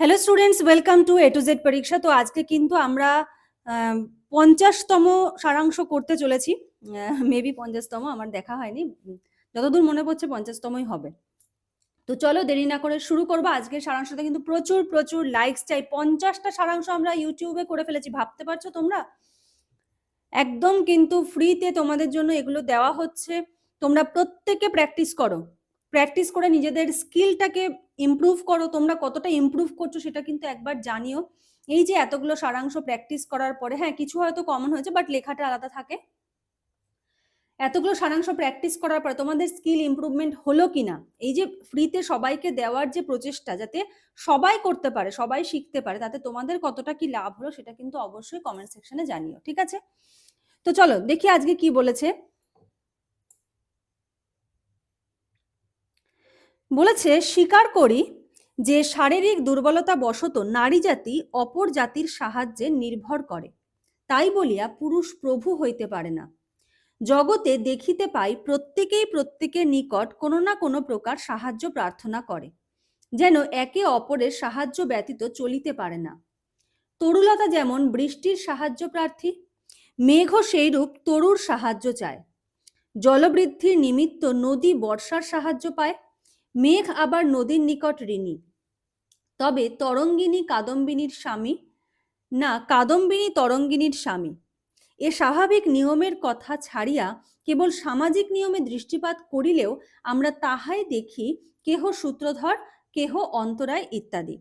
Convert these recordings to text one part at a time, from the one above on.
Hello students welcome to A to Z পরীক্ষা তো আজকে কিন্তু আমরা পঞ্চাশতম সারাংশ করতে চলেছি। মেবি পঞ্চাশতম, আমার দেখা হয়নি। যতদূর মনে পড়ছে পঞ্চাশতমই হবে। তো চলো দেরি না করে শুরু করব। আজকের সারাংশটা কিন্তু প্রচুর প্রচুর লাইকস চাই। পঞ্চাশটা সারাংশ আমরা ইউটিউবে করে ফেলেছি। ভাবতে পারছ তোমরা? একদম কিন্তু ফ্রিতে তোমাদের জন্য এগুলো দেওয়া হচ্ছে। তোমরা প্রত্যেকে প্র্যাকটিস করো। প্র্যাকটিস করে নিজেদের স্কিলটাকে ইমপ্রুভ করো, তোমরা কতটা ইমপ্রুভ করছ সেটা কিন্তু একবার জানিও। এই যে এতগুলো সারাংশ প্র্যাকটিস করার পরে হ্যাঁ কিছু হয়তো কমন হয়েছে বাট লেখাটা আলাদা থাকে। এতগুলো সারাংশ প্র্যাকটিস করার পরে তোমাদের স্কিল ইমপ্রুভমেন্ট হলো কিনা? এই যে ফ্রিতে সবাইকে দেওয়ার যে প্রচেষ্টা, যাতে সবাই করতে পারে, সবাই শিখতে পারে, তাতে তোমাদের কতটা কি লাভ হলো সেটা কিন্তু অবশ্যই কমেন্ট সেকশনে জানিও, ঠিক আছে? তো চলো, দেখি আজকে কি বলেছে। বলেছে, স্বীকার করি যে শারীরিক দুর্বলতা বশত নারী জাতি অপর জাতির সাহায্যে নির্ভর করে। তাই বলিয়া পুরুষ প্রভু হইতে পারে না। জগতে দেখিতে পাই প্রত্যেকেই প্রত্যেকের নিকট কোনো না কোনো প্রকার সাহায্য প্রার্থনা করে, যেন একে অপরের সাহায্য ব্যতীত চলিতে পারে না। তরুলতা যেমন বৃষ্টির সাহায্য প্রার্থী, মেঘও সেইরূপ তরুর সাহায্য চায়। জলবৃদ্ধির নিমিত্ত নদী বর্ষার সাহায্য পায় মেঘ আবার নদীর নিকট ঋণী। তবে তরঙ্গিনী কাদম্বিনীর স্বামী, না, কাদম্বিনী তরঙ্গিনীর স্বামী। এ স্বাভাবিক নিয়মের কথা ছাড়িয়া কেবল সামাজিক নিয়মে দৃষ্টিপাত করিলেও আমরা তাহাই দেখি কেহ সূত্রধর, কেহ অন্তরায় ইত্যাদি।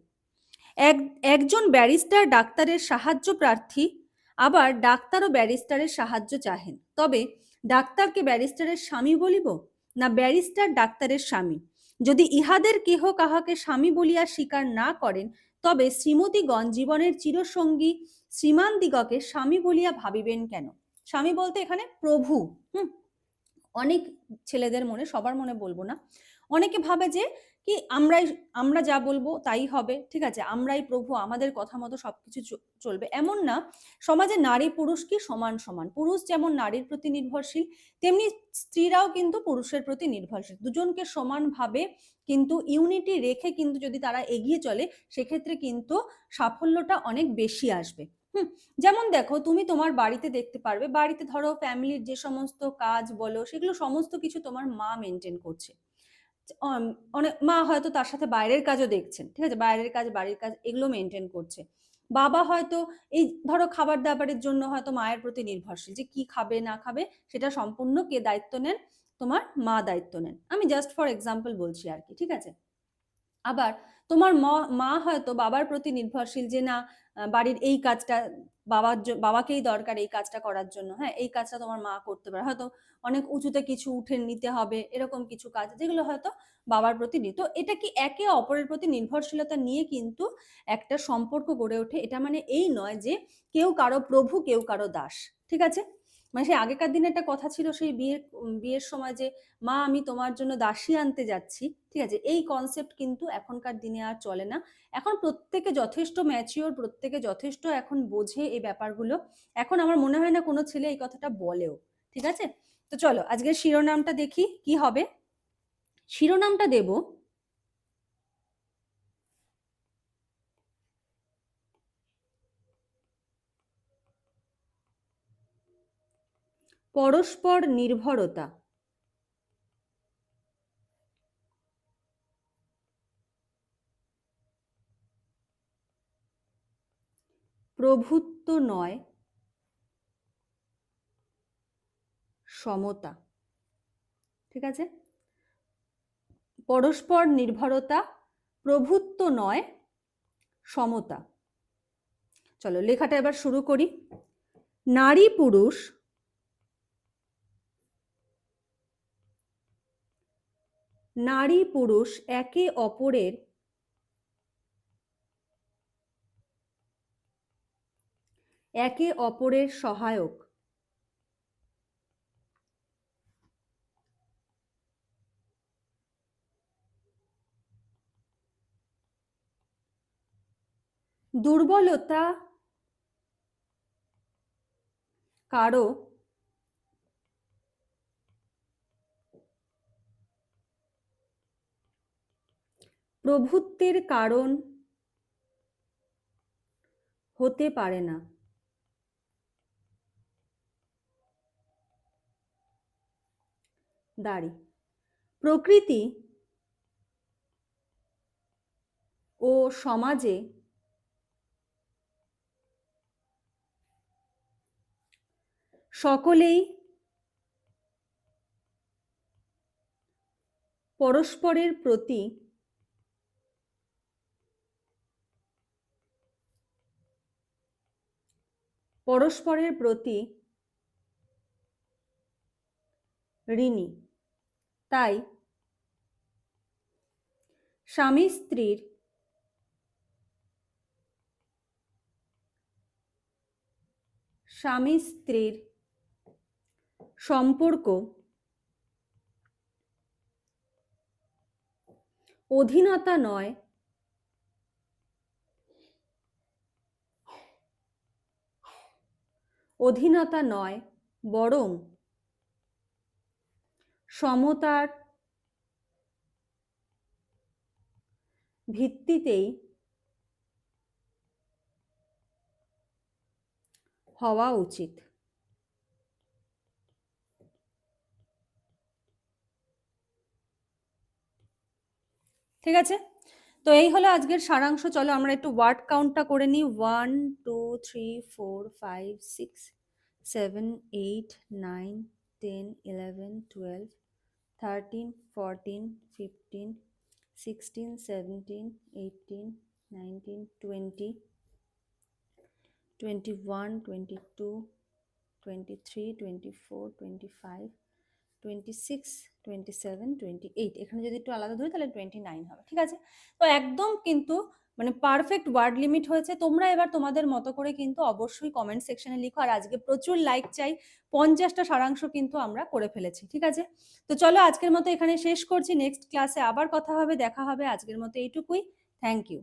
এক, একজন ব্যারিস্টার ডাক্তারের সাহায্য প্রার্থী, আবার ডাক্তার ও ব্যারিস্টারের সাহায্য চাহেন। তবে ডাক্তারকে ব্যারিস্টারের স্বামী বলিব, না ব্যারিস্টার ডাক্তারের স্বামী? যদি ইহাদের কেহ কাহাকে স্বামী বলিয়া স্বীকার না করেন, তবে শ্রীমতীগণ জীবনের চিরসঙ্গী শ্রীমান দিগকে স্বামী বলিয়া ভাবিবেন কেন? স্বামী বলতে এখানে প্রভু, হুম? অনেক ছেলেদের মনে, সবার মনে বলব না। অনেকে ভাবে যে কি আমরাই, আমরা যা বলব তাই হবে, ঠিক আছে? আমরাই প্রভু, আমাদের কথা মতো সবকিছু চলবে। এমন না, সমাজে নারী পুরুষ কি সমান সমান? পুরুষ যেমন নারীর প্রতি নির্ভরশীল, তেমনি স্ত্রীরাও কিন্তু পুরুষের প্রতি নির্ভরশীল। দুজনকে সমানভাবে কিন্তু ইউনিটি রেখে কিন্তু যদি তারা এগিয়ে চলে, সেক্ষেত্রে কিন্তু সাফল্যটা অনেক বেশি আসবে। হুম, যেমন দেখো, তুমি তোমার বাড়িতে দেখতে পারবে, বাড়িতে ধরো ফ্যামিলির যে সমস্ত কাজ বলো, সেগুলো সমস্ত কিছু তোমার মা মেনটেন করছে। অনেক, মা হয়তো তার সাথে বাইরের কাজও দেখছেন, ঠিক আছে? বাইরের কাজ, বাড়ির কাজ, এগুলো মেনটেন করছে। বাবা হয়তো এই, ধরো খাবার দাবারের জন্য হয়তো মায়ের প্রতি নির্ভরশীল যে কি খাবে, না খাবে, সেটা সম্পূর্ণ কে দায়িত্ব নেন? তোমার মা দায়িত্ব নেন। আমি জাস্ট ফর এক্সাম্পল বলছি আর কি, ঠিক আছে? আবার তোমার ম- হয়তো বাবার প্রতি নির্ভরশীল যে না বাড়ির এই কাজটা বাবার বাবাকেই দরকার এই কাজটা করার জন্য। হ্যাঁ এই কাজটা তোমার মা করতে পারে। হয়তো অনেক উঁচুতে কিছু উঠে নিতে হবে, এরকম কিছু কাজ যেগুলো হয়তো বাবার প্রতি নিত এটা কি একে অপরের প্রতি নির্ভরশীলতা নিয়ে কিন্তু একটা সম্পর্ক গড়ে ওঠে? এটা মানে এই নয় যে কেউ কারও প্রভু, কেউ কারও দাস। ঠিক আছে? মানে সেই আগেকার দিনে একটা কথা ছিল সেই বিয়ের বিয়ের সময় যে, মা, আমি তোমার জন্য দাসী আনতে যাচ্ছি। ঠিক আছে? এই কনসেপ্ট কিন্তু এখনকার দিনে আর চলে না। এখন প্রত্যেকে যথেষ্ট ম্যাচিওর প্রত্যেকে যথেষ্ট এখন বোঝে এই ব্যাপারগুলো। এখন আমার মনে হয় না কোনো ছেলে এই কথাটা বলেও। ঠিক আছে? তো চলো, আজকের শিরোনামটা দেখি, কি হবে? শিরোনামটা দেব পরস্পর নির্ভরতা। প্রভুত্ব নয়, সমতা। ঠিক আছে? পরস্পর নির্ভরতা, প্রভুত্ব নয়, সমতা। চলো লেখাটা এবার শুরু করি। নারী পুরুষ নারী পুরুষ একে অপরের একে অপরের সহায়ক। দুর্বলতা কারও প্রভুত্বের কারণ হতে পারে না। দাড়ি। প্রকৃতি ও সমাজে সকলেই পরস্পরের প্রতি পরস্পরের প্রতি ঋণী। তাই স্বামী স্ত্রীর স্বামী স্ত্রীর সম্পর্ক অধীনতা নয় অধীনতা নয় বরং সমতার ভিত্তিতেই হওয়া উচিত। ঠিক আছে? তো এই হলো আজকের সারাংশ। চলো আমরা একটু ওয়ার্ড কাউন্টটা করে নিই। One two three four five six seven eight nine ten eleven twelve thirteen fourteen fifteen sixteen seventeen eighteen nineteen twenty twenty one twenty two twenty three twenty four twenty five twenty six, twenty seven, twenty eight. এখানে যদি একটু আলাদা ধরি, তাহলে twenty nine হবে, ঠিক আছে? তো একদম কিন্তু মানে পারফেক্ট ওয়ার্ড লিমিট হয়েছে। তোমরা এবার তোমাদের মতো করে কিন্তু অবশ্যই কমেন্ট সেকশনে লিখো। আর আজকে প্রচুর লাইক চাই। পঞ্চাশটা সারাংশ কিন্তু আমরা করে ফেলেছি, ঠিক আছে? তো চলো আজকের মতো এখানে শেষ করছি। নেক্সট ক্লাসে আবার কথা হবে, দেখা হবে। আজকের মতো এইটুকুই। Thank you